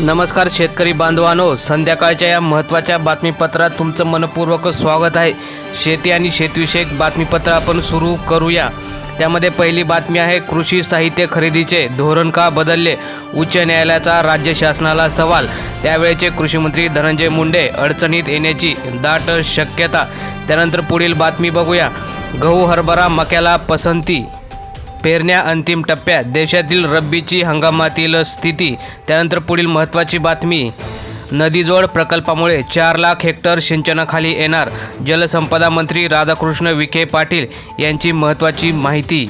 नमस्कार शेतकरी बांधवानो संध्याकाळच्या या महत्त्वाच्या बातमीपत्रात तुमचं मनपूर्वक स्वागत आहे. शेती आणि शेतीविषयक बातमीपत्र आपण सुरू करूया. त्यामध्ये पहिली बातमी आहे कृषी साहित्य खरेदीचे धोरण का बदलले? उच्च न्यायालयाचा राज्य शासनाला सवाल. त्यावेळेचे कृषीमंत्री धनंजय मुंडे अडचणीत येण्याची दाट शक्यता. त्यानंतर पुढील बातमी बघूया. गहू हरभरा मक्याला पसंती पेरण्या अंतिम टप्प्यात देशातील रब्बीची हंगामातील स्थिती त्यानंतर पुढील महत्त्वाची बातमी. नदीजोड प्रकल्पामुळे चार लाख हेक्टर सिंचनाखाली येणार जलसंपदा मंत्री राधाकृष्ण विखे पाटील यांची महत्त्वाची माहिती.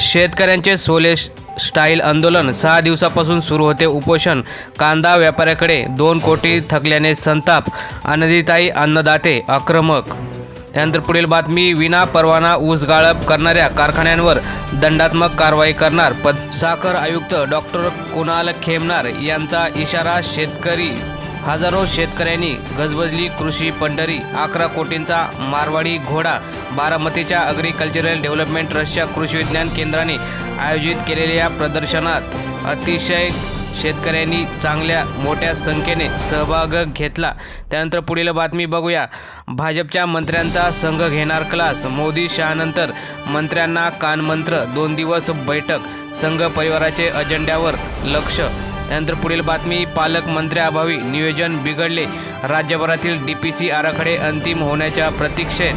शेतकऱ्यांचे सोले स्टाईल आंदोलन सहा दिवसापासून सुरू होते. उपोषण कांदा व्यापाऱ्याकडे दोन कोटी थकल्याने संताप आनंदीताई अन्नदाते आक्रमक त्यानंतर पुढील बातमी विना परवाना ऊस गाळप करणाऱ्या कारखान्यांवर दंडात्मक कारवाई करणार पद साखर आयुक्त डॉक्टर कुणाल खेमनार यांचा इशारा शेतकरी हजारो शेतकऱ्यांनी गजबजली कृषी पंढरी अकरा कोटींचा मारवाडी घोडा बारामतीच्या अग्रिकल्चरल डेव्हलपमेंट ट्रस्टच्या कृषी विज्ञान केंद्राने आयोजित केलेल्या प्रदर्शनात अतिशय शेतकऱ्यांनी चांगल्या मोठ्या संख्येने सहभाग घेतला. त्यानंतर पुढील बातमी बघूया. भाजपच्या मंत्र्यांचा संघ घेणार क्लास मोदी शहानंतर मंत्र्यांना कानमंत्र दोन दिवस बैठक. संघ परिवाराचे अजेंड्यावर लक्ष. त्यानंतर पुढील बातमी पालकमंत्र्याअभावी नियोजन बिघडले. राज्यभरातील डी पी सी आराखडे अंतिम होण्याच्या प्रतीक्षेत.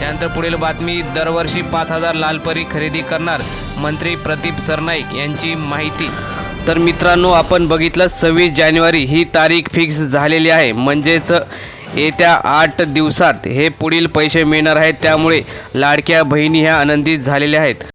त्यानंतर पुढील बातमी दरवर्षी पाच हजार लालपरी खरेदी करणार मंत्री प्रदीप सरनाईक यांची माहिती. तर मित्रांनो आपण बघितलं सव्वीस जानेवारी ही तारीख फिक्स झालेली आहे. म्हणजेच येत्या आठ दिवसात हे पुढील पैसे मिळणार आहेत. त्यामुळे लाडक्या बहिणी ह्या आनंदित झालेल्या आहेत.